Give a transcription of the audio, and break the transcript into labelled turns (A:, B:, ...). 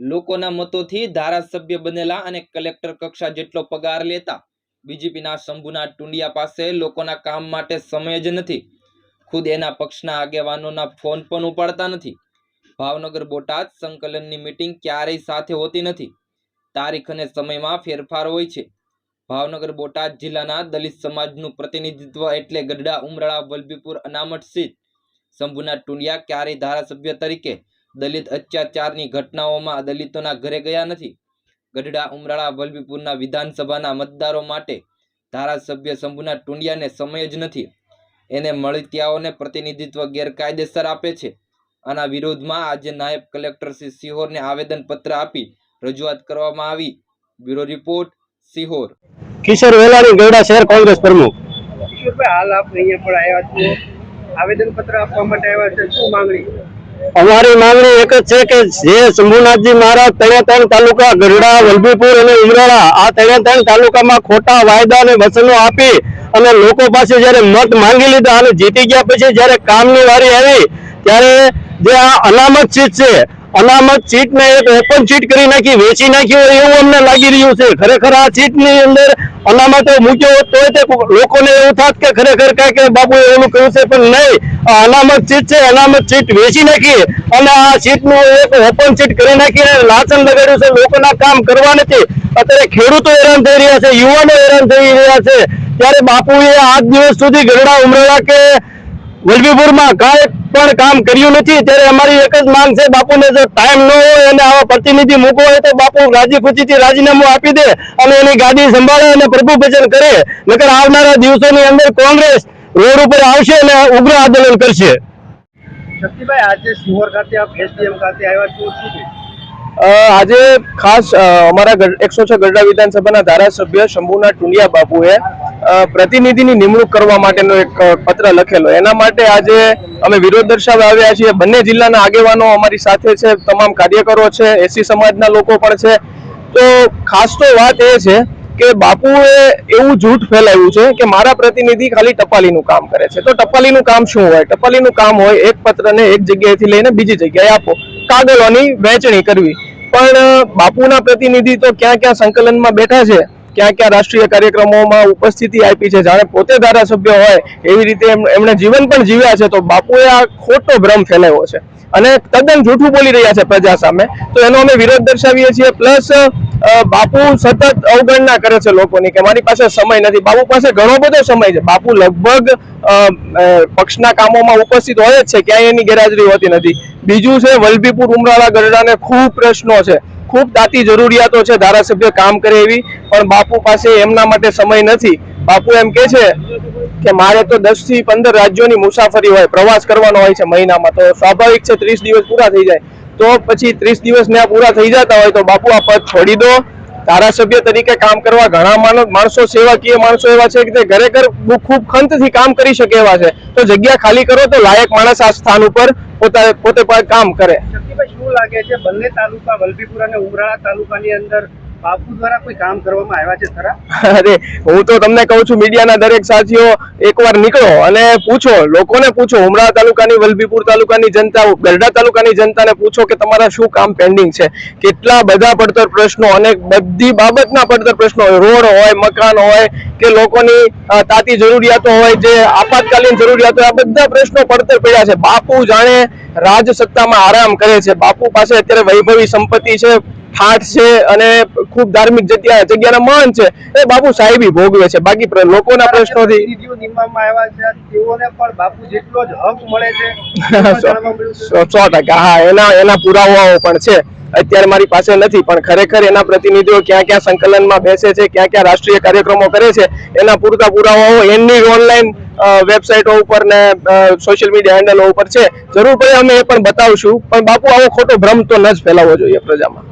A: લોકોના મતોથી ધારાસભ્ય બનેલા અને કલેક્ટર કક્ષા જેટલો પગાર લેતા બીજેપીના શંભુના ટુંડિયા પાસે લોકોના કામ માટે સમય જ નથી. ખુદ એના પક્ષના આગેવાનોના ફોન પણ ઉપાડતા નથી. ભાવનગર બોટાદ સંકલનની મીટિંગ ક્યારેય સાથે હોતી નથી. તારીખ અને સમયમાં ફેરફાર હોય છે. ભાવનગર બોટાદ જિલ્લાના દલિત સમાજનું પ્રતિનિધિત્વ એટલે ગઢડા, ઉમરાળા, વલભીપુર, અનામત સીટ. શંભુના ટુંડિયા ક્યારેય ધારાસભ્ય તરીકે દલિત અત્યાચારની ઘટનાઓમાં દલિતોના ઘરે ગયા નથી. ગઢડા ઉમરાળા વલભીપુરના વિધાનસભાના મતદારો માટે ધારાસભ્ય શંભુના ટુંડિયાને સમય જ નથી. એને મળતિયાઓને પ્રતિનિધિત્વ ગેરકાયદેસર આપે છે. આના વિરોધમાં આજે નાયબ કલેક્ટર શ્રી સિહોરને આવેદનપત્ર આપી રજૂઆત કરવામાં આવી. Bureau report Sihor.
B: કિશોર વેલાણી ગઢડા શહેર કોંગ્રેસ પ્રમુખ.
C: કિશોરભાઈ હાલ આપ અહીંયા પણ આવ્યા છો આવેદન પત્ર આપવા માટે આવ્યા છે. શું માંગણી?
B: અમારી માંગણી એક જ છે કે જે શંભુનાથજી મહારાજ ત્રણે ત્રણ તાલુકા ગરડા વલભીપુર અને ઉમરાળા આ ત્રણે ત્રણ તાલુકામાં ખોટા વાયદા અને વચનો આપી અને લોકો પાસે જ્યારે મત માંગી લીધા અને જીતી ગયા પછી જ્યારે કામની વારી આવી, ત્યારે જે આ અનામત સીટ છે અનામત સીટ ને એક ઓપન સીટ કરી નાખી, વેચી નાખી હોય એવું અમને લાગી રહ્યું છે. ખરેખર આ સીટની અંદર અનામતો મૂક્યો હોત તોય તે લોકોને એવું થાત કે ખરેખર કાંઈક બાપુ એવું કહ્યું છે, પણ નહીં. આ અનામત ચીટ છે, અનામત ચીટ વેચી નાખી અને આ સીટનું એક ઓપન સીટ કરી નાખી લાચન લગાડ્યું છે. લોકોના કામ કરવા નથી. અત્યારે ખેડૂતો હેરાન થઈ રહ્યા છે, યુવાનો હેરાન થઈ રહ્યા છે. ત્યારે બાપુએ આજ દિવસ સુધી ગરડા ઉમરેલા કે વલભીપુરમાં કાંઈ પણ કામ કર્યું નથી ત્યારે અમારી એક જ માંગ છે બાપુને જો ટાઈમ ન હોય અને આવા પ્રતિનિધિ મૂકવો હોય તો બાપુ રાજી ખુશીથી રાજીનામું આપી દે અને એની ગાડી સંભાળે અને પ્રભુ ભજન કરે. નકર આવનારા દિવસોની અંદર કોંગ્રેસ રોડ ઉપર આવશે અને ઉગ્ર આંદોલન કરશે.
C: શક્તિભાઈ આજે સિહોર ખાતે આપ એસડીએમ ખાતે આવ્યા છો શું
D: આજે ખાસ અમારા એકસો છ ગઢડા વિધાનસભાના ધારાસભ્ય શંભુના ટુંડિયા બાપુએ પ્રતિનિધિની નિમણૂક કરવા માટેનો એક પત્ર લખેલો. એના માટે આજે અમે વિરોધ દર્શાવવા આવ્યા છીએ. બંને જિલ્લાના આગેવાનો અમારી સાથે છે. તમામ કાર્યકરો છે. એસી સમાજના લોકો પણ છે. તો ખાસ તો વાત એ છે કે બાપુએ એવું જૂઠ ફેલાવ્યું છે કે મારા પ્રતિનિધિ ખાલી ટપાલીનું કામ કરે છે. તો ટપાલીનું કામ શું હોય? ટપાલીનું કામ હોય એક પત્રને એક જગ્યાએથી લઈને બીજી જગ્યાએ આપો. કાગળોની વહેંચણી કરવી. પણ બાપુના પ્રતિનિધિ તો ક્યાં ક્યાં સંકલનમાં બેઠા છે? ક્યાં ક્યાં રાષ્ટ્રીય કાર્યક્રમોમાં ઉપસ્થિતિ આપી છે? જાણે પોતે ધારાસભ્ય હોય એવી રીતે એમ- એમણે જીવન પણ જીવ્યા છે, તો બાપુએ આ ખોટો ભ્રમ ફેલાવ્યો છે. અને તદ્દન જૂઠું બોલી રહ્યા છે પ્રજા સામે. તો એનો અમે વિરોધ દર્શાવીએ છીએ. પ્લસ બાપુ સતત અવગણના કરે છે લોકોની કે મારી પાસે સમય નથી. બાપુ પાસે ઘણો બધો સમય છે. બાપુ લગભગ પક્ષના કામોમાં ઉપસ્થિત હોય જ છે. ક્યાંય એની ગેરહાજરી હોતી નથી. બીજું છે, વલભીપુર ઉમરાળા ગરડાને ખૂબ પ્રશ્નો છે. ખૂબ દાતી જરૂરિયાતો છે ધારાસભ્ય કામ કરે એવી, પણ બાપુ પાસે એમના માટે સમય નથી. બાપુ એમ કે છે કે મારે તો દસથી પંદર રાજ્યોની મુસાફરી હોય, પ્રવાસ કરવાનો હોય છે મહિનામાં. તો સ્વાભાવિક છે ત્રીસ દિવસ પૂરા થઈ જાય. તો પછી ત્રીસ દિવસ ને પૂરા થઈ જતા હોય તો બાપુ આ પદ છોડી દો. ધારાસભ્ય તરીકે કામ કરવા ઘણા માણસો સેવાકીય માણસો એવા છે કે તે ઘરે ઘર ખૂબ ખંતથી કામ કરી શકે એવા છે. તો જગ્યા ખાલી કરો તો લાયક માણસ આ સ્થાન ઉપર પોતા, પોતે કામ કરે.
C: લાગે છે, બંને તાલુકા, વલભીપુર અને ઉમરાળા તાલુકાની અંદર
D: જનતાને પૂછો કે તમારા શું કામ પેન્ડિંગ છે? કેટલા બધા પડતર પ્રશ્નો અને બધી બાબતના પડતર પ્રશ્નો હોય, રોડ હોય, મકાન હોય, કે લોકોની તાતી જરૂરિયાતો હોય, જે આપાતકાલીન જરૂરિયાતો આ બધા પ્રશ્નો પડતર પડ્યા છે. બાપુ જાણે રાજ સત્તામાં આરામ કરે છે. બાપુ પાસે અત્યારે વૈભવી સંપત્તિ છે ઠાઠ છે અને ખૂબ ધાર્મિક જગ્યા જગ્યાના માન છે. એ બાપુ સાહેબી ભોગવે છે. બાકી લોકોના પ્રશ્નોથી. સો ટકા. હા એના એના પુરાવાઓ પણ છે. અત્યારે મારી પાસે નથી પણ ખરેખર એના પ્રતિનિધિઓ ક્યાં ક્યાં સંકલનમાં બેસે છે ક્યાં ક્યાં રાષ્ટ્રીય કાર્યક્રમો કરે છે એના પૂરતા પુરાવાઓ એની ઓનલાઈન વેબસાઇટો ઉપર ને સોશિયલ મીડિયા હેન્ડલો ઉપર છે. જરૂર પડે અમે એ પણ બતાવશું. પણ બાપુ, આવો ખોટો ભ્રમ તો ન જ ફેલાવવો જોઈએ પ્રજામાં.